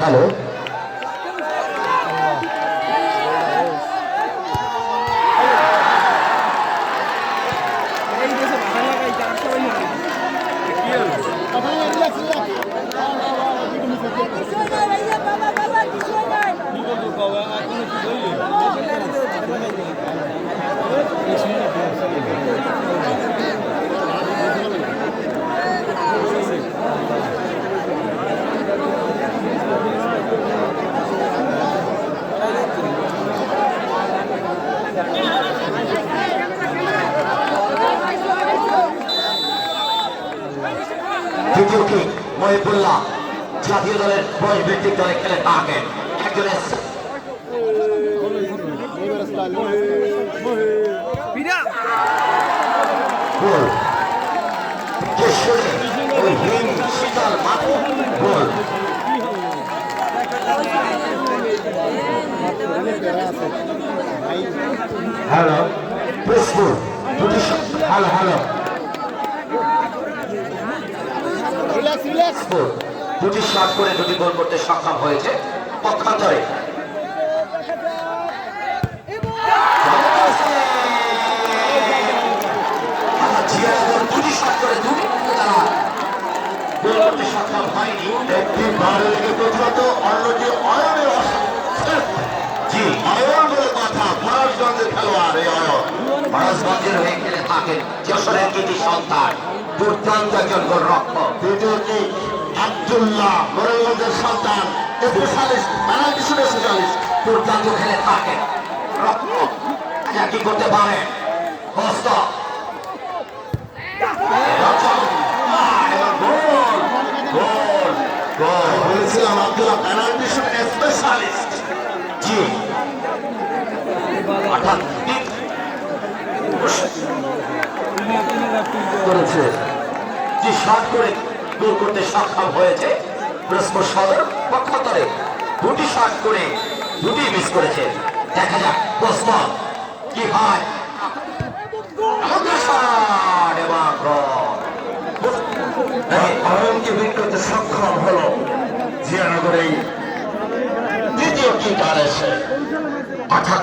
Hello দ্বিতীয় মহিবুল্লাহ জাতীয় দলের বয়স ভিত্তিক দলে খেলে থাকেন একজনের শীতল মাঠে গোল। Hello hello hello. দুটি শট করে দুটি গোল করতে সক্ষম হয়েছে। পক্ষান্তরে। সক্ষম হয়নি। একটি ভালো লেগে প্রথমত অন্যটি ফরাজগঞ্জের হয়ে খেলে থাকেন যশোরের কৃতি সন্তান দুর্দান্ত একজন গোলরক্ষক। দ্বিতীয়টি আব্দুল্লাহ মোরালগঞ্জের সন্তান স্পেশালিস্ট পেনাল্টি শুটে স্পেশালিস্ট দুর্দান্ত খেলে থাকেন। কি করতে পারেন কষ্ট বলেছিলাম Abdullah penalty shoot specialist ji. অর্থাৎ করেছে। যে শট করে গোল করতে সক্ষম হয়েছে পুরস্কার সদর পক্ষান্তরে দুটি শট করে দুটি মিস করেছে। দেখা যাক প্রশ্ন কি হয়। করতে সক্ষম হলো জিয়ানগর দ্বিতীয় কিকার এসে অর্থাৎ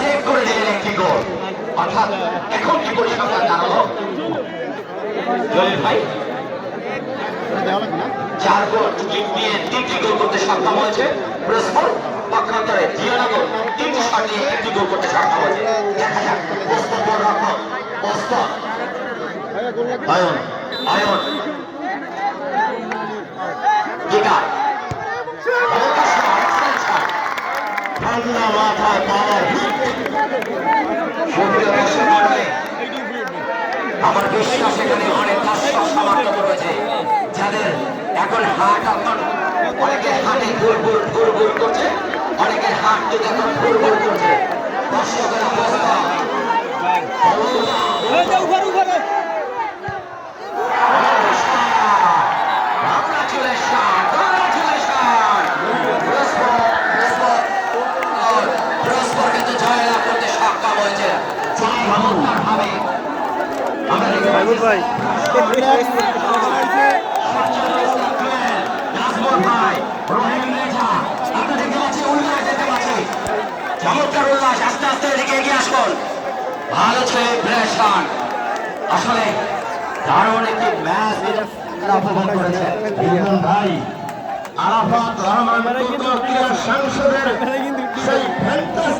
সেভ করে দিলেন একটি গোল। অর্থাৎ এখন কি পরিসংখ্যান দাঁড়াল ভাই। চার গোল কিক দিয়ে তিনটি গোল করতে সক্ষম হয়েছে। পুরস্কার পক্ষান্তরে জিয়ানগর তিনটি শট নিয়ে একটি গোল করতে সক্ষম হয়েছে। দেখা যাক। পোস্ত গোল রক্ষক পোস্ত আয়ন আয়ন কিকার ঠান্ডা মাথায় আমার বিশ্বাস এখানে অনেক দর্শক সমাগত রয়েছে যাদের এখন হাট এখন অনেকের হাটে গোল গোল গোল গোল করছে অনেকের হাট যদি এখন গোল গোল করছে, দর্শকের অবস্থা আস্তে আস্তে এদিকে এগিয়ে আসলে দারুণ একটি ভাই আরাফাত রহমান উত্তর সেই ফ্যান্টাস্টিক